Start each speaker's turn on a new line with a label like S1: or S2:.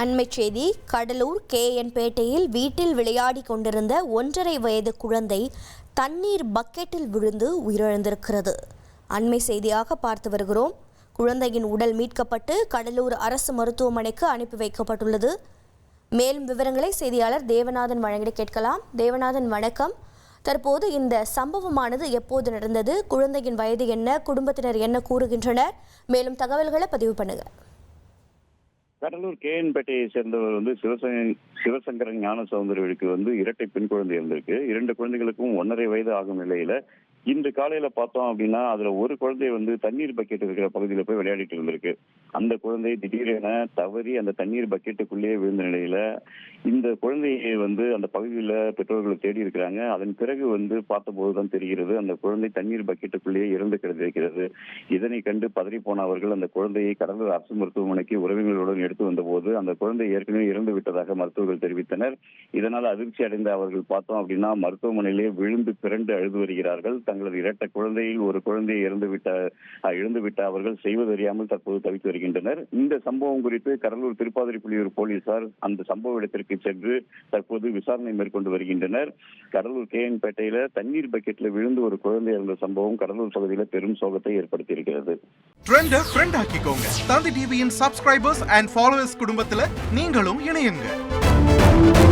S1: அண்மைச் செய்தி கடலூர் கேஎன்பேட்டையில் வீட்டில் விளையாடி கொண்டிருந்த ஒன்றரை வயது குழந்தை தண்ணீர் பக்கெட்டில் விழுந்து உயிரிழந்திருக்கிறது. அண்மை செய்தியாக பார்த்து வருகிறோம். குழந்தையின் உடல் மீட்கப்பட்டு கடலூர் அரசு மருத்துவமனைக்கு அனுப்பி வைக்கப்பட்டுள்ளது. மேலும் விவரங்களை செய்தியாளர் தேவநாதன் வழங்கிட கேட்கலாம். தேவநாதன் வணக்கம். தற்போது இந்த சம்பவமானது எப்போது நடந்தது? குழந்தையின் வயது என்ன? குடும்பத்தினர் என்ன கூறுகின்றனர்? மேலும் தகவல்களை பதிவு பண்ணுங்கள்
S2: கடலூர் கேஎன்பேட்டையை சேர்ந்தவர் வந்து சிவசங்க சிவசங்கரன் ஞான சௌந்தரவிற்கு வந்து இரட்டை பெண் குழந்தை இருந்திருக்கு. இரண்டு குழந்தைகளுக்கும் ஒன்றரை வயது ஆகும் நிலையில இன்று காலையில பார்த்தோம் அப்படின்னா அதுல ஒரு குழந்தை வந்து தண்ணீர் பக்கெட் இருக்கிற பகுதியில போய் விளையாடிட்டு இருந்திருக்கு. அந்த குழந்தை திடீரென தவறி அந்த தண்ணீர் பக்கெட்டுக்குள்ளேயே விழுந்த நிலையில இந்த குழந்தையை வந்து அந்த பகுதியில பெற்றோர்கள் தேடி இருக்கிறாங்க. அதன் பிறகு வந்து பார்த்தபோதுதான் தெரிகிறது அந்த குழந்தை தண்ணீர் பக்கெட்டுக்குள்ளேயே இறந்து கிடந்திருக்கிறது. இதனை கண்டு பதறி போன அவர்கள் அந்த குழந்தையை கடலூர் அரசு மருத்துவமனைக்கு உறவினர்களுடன் எடுத்து வந்தபோது அந்த குழந்தை ஏற்கனவே இறந்து விட்டதாக மருத்துவர்கள் தெரிவித்தனர். இதனால் அதிர்ச்சி அடைந்த அவர்கள் பார்த்தோம் அப்படின்னா மருத்துவமனையிலே விழுந்து பிறண்டு அழுது வருகிறார்கள். தங்களது இரட்ட குழந்தையில் ஒரு குழந்தையை இறந்துவிட்ட இழந்துவிட்ட அவர்கள் செய்வதறியாமல் தற்போது தவித்து வருகின்றனர். இந்த சம்பவம் குறித்து கடலூர் திருப்பாதிரிப்புலியூர் போலீசார் அந்த சம்பவ இடத்திற்கு சென்று தற்போது விசாரணை மேற்கொண்டு வருகின்றனர். கடலூர் கேஎன்பேட்டையில தண்ணீர் பக்கெட்ல விழுந்து ஒரு குழந்தை இறந்த சம்பவம் கடலூர் பகுதியில் பெரும் சோகத்தை
S3: ஏற்படுத்தியிருக்கிறது. ஃப்ரெண்ட் தந்தி டிவியின் சப்ஸ்கிரைபர்ஸ் அண்ட் ஃபாலோவர்ஸ் குடும்பத்தில் நீங்களும் இணையுங்க.